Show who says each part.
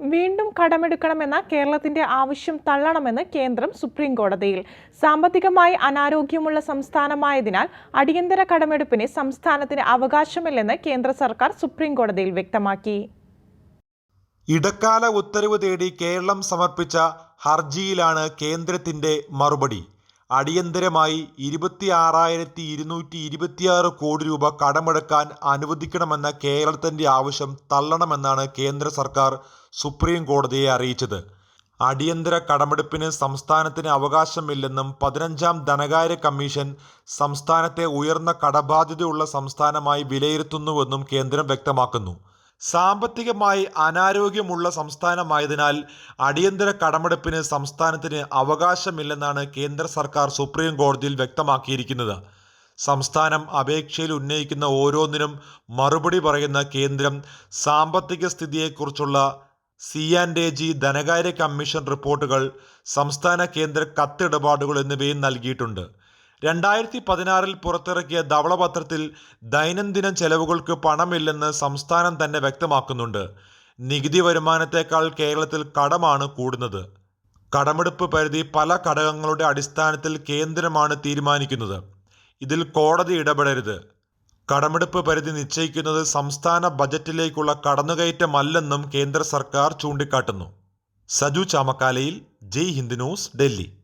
Speaker 1: വീണ്ടും കടമെടുക്കണമെന്ന കേരളത്തിന്റെ ആവശ്യം തള്ളണമെന്ന് കേന്ദ്രം സുപ്രീം കോടതിയിൽ സാമ്പത്തികമായി അനാരോഗ്യമുള്ള സംസ്ഥാനമായതിനാൽ അടിയന്തര കടമെടുപ്പിന് സംസ്ഥാനത്തിന് അവകാശമില്ലെന്ന് കേന്ദ്ര സർക്കാർ സുപ്രീം കോടതിയിൽ വ്യക്തമാക്കി.
Speaker 2: ഇടക്കാല ഉത്തരവ് തേടി കേരളം സമർപ്പിച്ച ഹർജിയിലാണ് കേന്ദ്രത്തിന്റെ മറുപടി. അടിയന്തരമായി ഇരുപത്തി ആറായിരത്തി ഇരുന്നൂറ്റി ഇരുപത്തിയാറ് കോടി രൂപ കടമെടുക്കാൻ അനുവദിക്കണമെന്ന കേരളത്തിന്റെ ആവശ്യം തള്ളണമെന്നാണ് കേന്ദ്ര സർക്കാർ സുപ്രീം കോടതിയെ അറിയിച്ചത്. അടിയന്തര കടമെടുപ്പിന് സംസ്ഥാനത്തിന് അവകാശമില്ലെന്നും പതിനഞ്ചാം ധനകാര്യ കമ്മീഷൻ സംസ്ഥാനത്തെ ഉയർന്ന കടബാധ്യതയുള്ള സംസ്ഥാനമായി വിലയിരുത്തുന്നുവെന്നും കേന്ദ്രം വ്യക്തമാക്കുന്നു. സാമ്പത്തികമായി അനാരോഗ്യമുള്ള സംസ്ഥാനമായതിനാൽ അടിയന്തര കടമെടുപ്പിന് സംസ്ഥാനത്തിന് അവകാശമില്ലെന്നാണ് കേന്ദ്ര സർക്കാർ സുപ്രീം കോടതിയിൽ വ്യക്തമാക്കിയിരിക്കുന്നത്. സംസ്ഥാനം അപേക്ഷയിൽ ഉന്നയിക്കുന്ന ഓരോന്നിനും മറുപടി പറയുന്ന കേന്ദ്രം സാമ്പത്തിക സ്ഥിതിയെക്കുറിച്ചുള്ള സി ആൻഡ് എ ജി ധനകാര്യ കമ്മീഷൻ റിപ്പോർട്ടുകൾ സംസ്ഥാന കേന്ദ്ര കത്തിടപാടുകൾ എന്നിവയും നൽകിയിട്ടുണ്ട്. രണ്ടായിരത്തി പതിനാറിൽ പുറത്തിറക്കിയ ധവളപത്രത്തിൽ ദൈനംദിന ചെലവുകൾക്ക് പണമില്ലെന്ന് സംസ്ഥാനം തന്നെ വ്യക്തമാക്കുന്നുണ്ട്. നികുതി വരുമാനത്തേക്കാൾ കേരളത്തിൽ കടമാണ് കൂടുന്നത്. കടമെടുപ്പ് പരിധി പല ഘടകങ്ങളുടെ അടിസ്ഥാനത്തിൽ കേന്ദ്രമാണ് തീരുമാനിക്കുന്നത്. ഇതിൽ കോടതി ഇടപെടരുത്. കടമെടുപ്പ് പരിധി നിശ്ചയിക്കുന്നത് സംസ്ഥാന ബജറ്റിലേക്കുള്ള കടന്നുകയറ്റമല്ലെന്നും കേന്ദ്ര സർക്കാർ ചൂണ്ടിക്കാട്ടുന്നു. സജു ചാമക്കാലയിൽ ജയ് ഹിന്ദ് ന്യൂസ് ഡൽഹി.